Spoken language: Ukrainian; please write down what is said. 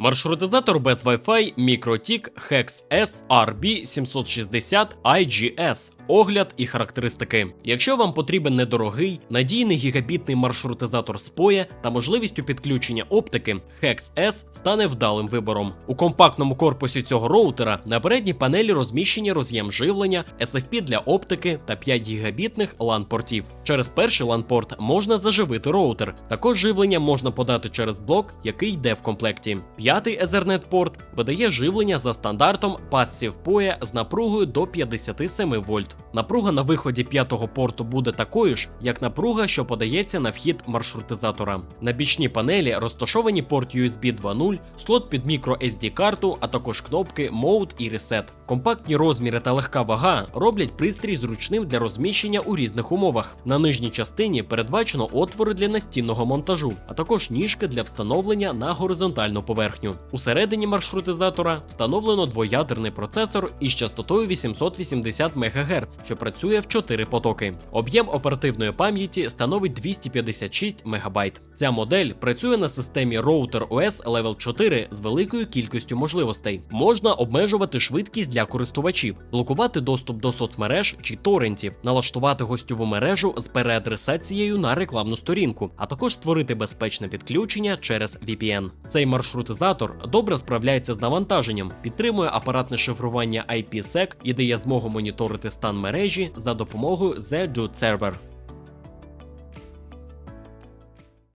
Маршрутизатор без Wi-Fi MikroTik Hex S RB760 IGS. Огляд і характеристики. Якщо вам потрібен недорогий, надійний гігабітний маршрутизатор SPOE та можливістю підключення оптики, Hex S стане вдалим вибором. У компактному корпусі цього роутера на передній панелі розміщені роз'єм живлення, SFP для оптики та 5 гігабітних LAN-портів. Через перший LAN-порт можна заживити роутер. Також живлення можна подати через блок, який йде в комплекті. П'ятий Ethernet порт видає живлення за стандартом Passive PoE з напругою до 57 вольт. Напруга на виході п'ятого порту буде такою ж, як напруга, що подається на вхід маршрутизатора. На бічній панелі розташовані порт USB 2.0, слот під мікро SD карту, а також кнопки Mode і Reset. Компактні розміри та легка вага роблять пристрій зручним для розміщення у різних умовах. На нижній частині передбачено отвори для настінного монтажу, а також ніжки для встановлення на горизонтальну поверхню. Усередині маршрутизатора встановлено двоядерний процесор із частотою 880 МГц, що працює в 4 потоки. Об'єм оперативної пам'яті становить 256 МБ. Ця модель працює на системі Router OS Level 4 з великою кількістю можливостей. Можна обмежувати швидкість для користувачів, блокувати доступ до соцмереж чи торрентів, налаштувати гостьову мережу з переадресацією на рекламну сторінку, а також створити безпечне підключення через VPN. Цей маршрутизатор добре справляється з навантаженням, підтримує апаратне шифрування IPsec і дає змогу моніторити стан мережі за допомогою The Server.